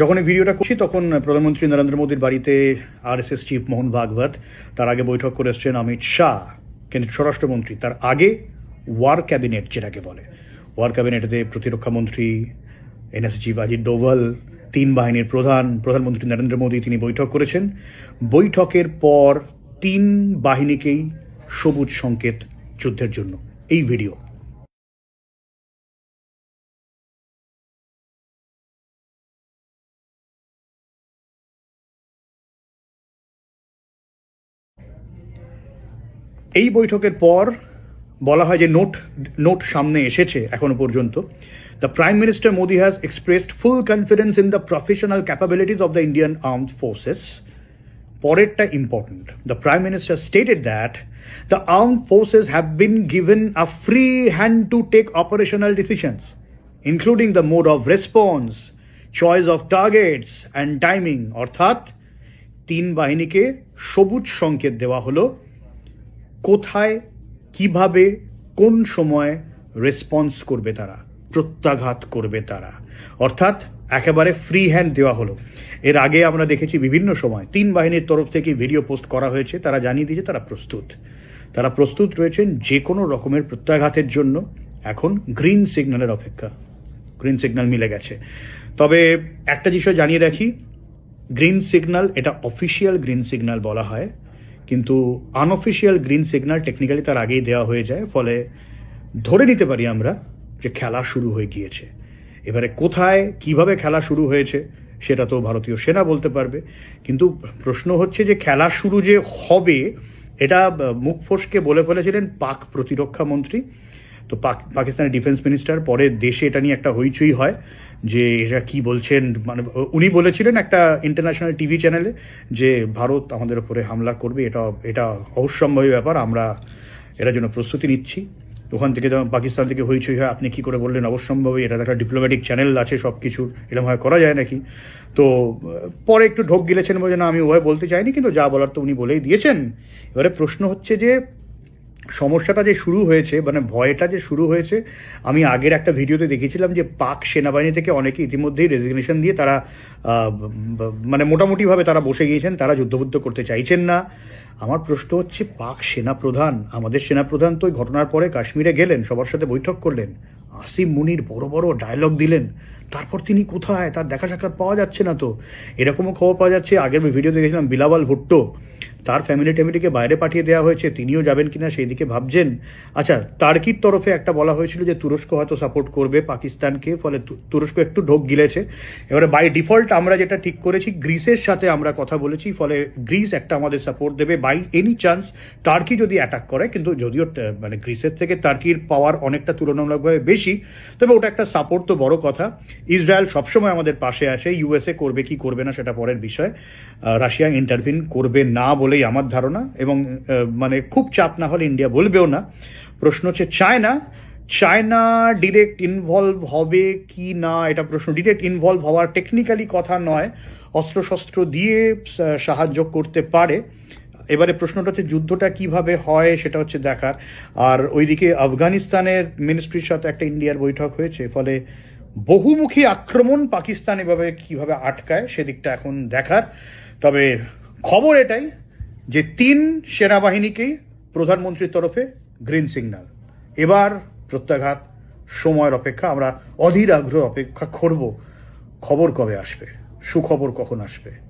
যখন এই ভিডিওটা করছি, তখন প্রধানমন্ত্রী নরেন্দ্র মোদীর বাড়িতে আরএসএস চিফ মোহন ভাগবত, তার আগে বৈঠক করে এসছেন অমিত শাহ, কেন্দ্রীয় স্বরাষ্ট্রমন্ত্রী। তার আগে ওয়ার ক্যাবিনেট যেটাকে বলে। ওয়ার ক্যাবিনেটে প্রতিরক্ষা মন্ত্রী এনএস চিফ অজিত ডোভাল তিন বাহিনীর প্রধান প্রধানমন্ত্রী নরেন্দ্র মোদী, তিনি বৈঠক করেছেন। বৈঠকের পর তিন বাহিনীকেই সবুজ সংকেত যুদ্ধের জন্য। এই ভিডিও এই বৈঠকের পর বলা হয় যে নোট নোট সামনে এসেছে এখনও পর্যন্ত। The prime minister Modi has expressed full confidence in the professional capabilities of the Indian armed forces পরেরটা important the prime minister stated that the arm forces have been given a free hand to take operational decisions including the mode of response choice of targets and timing অর্থাৎ তিন বাহিনীকে সবুজ সংকেত দেওয়া হলো। কোথায়, কীভাবে, কোন সময় রেসপন্স করবে তারা, প্রত্যাঘাত করবে তারা। অর্থাৎ একেবারে ফ্রি হ্যান্ড দেওয়া হলো। এর আগে আমরা দেখেছি বিভিন্ন সময় তিন বাহিনীর তরফ থেকে ভিডিও পোস্ট করা হয়েছে, তারা জানিয়ে দিয়েছে তারা প্রস্তুত। তারা প্রস্তুত রয়েছেন যে কোনো রকমের প্রত্যাঘাতের জন্য। এখন গ্রিন সিগন্যালের অপেক্ষা। গ্রিন সিগন্যাল মিলে গেছে। তবে একটা বিষয় জানিয়ে রাখি গ্রিন সিগন্যাল এটা অফিসিয়াল গ্রিন সিগন্যাল বলা হয়। কিন্তু আনঅফিসিয়াল গ্রিন সিগনাল টেকনিক্যালি তার আগেই দেওয়া হয়ে যায়, ফলে ধরে নিতে পারি আমরা যে খেলা শুরু হয়ে গিয়েছে। এবারে কোথায়, কীভাবে খেলা শুরু হয়েছে, সেটা তো ভারতীয় সেনা বলতে পারবে। কিন্তু প্রশ্ন হচ্ছে যে খেলা শুরু যে হবে, এটা মুখ ফসকে বলে ফেলেছিলেন পাক প্রতিরক্ষা মন্ত্রী। তো পাক- পাকিস্তানের ডিফেন্স মিনিস্টার পরে দেশে এটা নিয়ে একটা হইচই হয় যে এটা কি বলছেন মানে উনি বলেছিলেন একটা ইন্টারন্যাশনাল টিভি চ্যানেলে যে ভারত আমাদের উপরে হামলা করবে, এটা এটা অবশ্যম্ভাবী ব্যাপার, আমরা এটার জন্য প্রস্তুতি নিচ্ছি। ওখান থেকে যখন পাকিস্তান থেকে হইচই হয়, আপনি কি করে বললেন অবশ্যম্ভাবী, এটা একটা ডিপ্লোম্যাটিক চ্যানেল আছে সব কিছুর এরকম হয়, করা যায় নাকি? তো, পরে একটু ঢোক গিলেছেন বলে না, আমি ওভাবে বলতে চাইনি, কিন্তু যা বলার তো উনি বলেই দিয়েছেন। এবারে প্রশ্ন হচ্ছে যে সমস্যাটা যে শুরু হয়েছে মানে ভয়টা যে শুরু হয়েছে, আমি আগের একটা ভিডিওতে দেখেছিলাম যে পাক সেনাবাহিনী থেকে অনেকে ইতিমধ্যেই রেজিগনেশন দিয়ে তারা মানে মোটামুটিভাবে তারা বসে গিয়েছেন, তারা যুদ্ধবুদ্ধ করতে চাইছেন না। আমার প্রশ্ন হচ্ছে, পাক সেনাপ্রধান, আমাদের সেনাপ্রধান তো ওই ঘটনার পরে কাশ্মীরে গেলেন, সবার সাথে বৈঠক করলেন। আসিম মুনির বড় বড় ডায়লগ দিলেন। তারপর তিনি কোথায়? তার দেখা সাক্ষাৎ পাওয়া যাচ্ছে না তো। এরকমও খবর পাওয়া যাচ্ছে, আগের ভিডিও দেখেছিলাম, বিলাওয়াল ভুট্টো। তার ফ্যামিলি ট্যামিলিকে বাইরে পাঠিয়ে দেওয়া হয়েছে, তিনিও যাবেন কিনা সেই দিকে ভাবছেন। আচ্ছা তার্কির তরফে একটা বলা হয়েছিল যে তুরস্ক হয়তো সাপোর্ট করবে পাকিস্তানকে, ফলে তুরস্ক একটু ঢোক গিলেছে। এবারে বাই ডিফল্ট আমরা যেটা ঠিক করেছি, গ্রিসের সাথে আমরা কথা বলেছি, ফলে গ্রিস একটা আমাদের সাপোর্ট দেবে বাই এনি চান্স টার্কি যদি অ্যাটাক করে, কিন্তু যদিও মানে গ্রিসের থেকে টার্কির পাওয়ার অনেকটা তুলনামূলকভাবে বেশি তবে ওটা একটা সাপোর্ট তো বড় কথা। ইসরায়েল সবসময় আমাদের পাশে আছে। ইউএসএ করবে কি করবে না সেটা পরের বিষয়। রাশিয়া ইন্টারভিন করবে না বলেই আমার ধারণা এবং মানে খুব চাপ না হলে ইন্ডিয়া বলবেও না। প্রশ্ন হচ্ছে চায়না। চায়না ডিরেক্ট ইনভলভ হবে কি না এটা প্রশ্ন। ডিরেক্ট ইনভলভ হওয়ার টেকনিক্যালি কথা নয়। অস্ত্রশস্ত্র দিয়ে সাহায্য করতে পারে। এবারে প্রশ্নটা হচ্ছে যুদ্ধটা কীভাবে হয় সেটা হচ্ছে দেখার। আর ওইদিকে আফগানিস্তানের মিনিস্ট্রির সাথে একটা ইন্ডিয়ার বৈঠক হয়েছে, ফলে বহুমুখী আক্রমণ পাকিস্তান এভাবে কীভাবে আটকায় সেদিকটা এখন দেখার। তবে খবর এটাই যে তিন সেনাবাহিনীকেই প্রধানমন্ত্রীর তরফে গ্রিন সিগন্যাল এবার প্রত্যাঘাত সময়ের অপেক্ষা, আমরা অধীর আগ্রহ অপেক্ষা করব। খবর কবে আসবে? সুখবর কখন আসবে?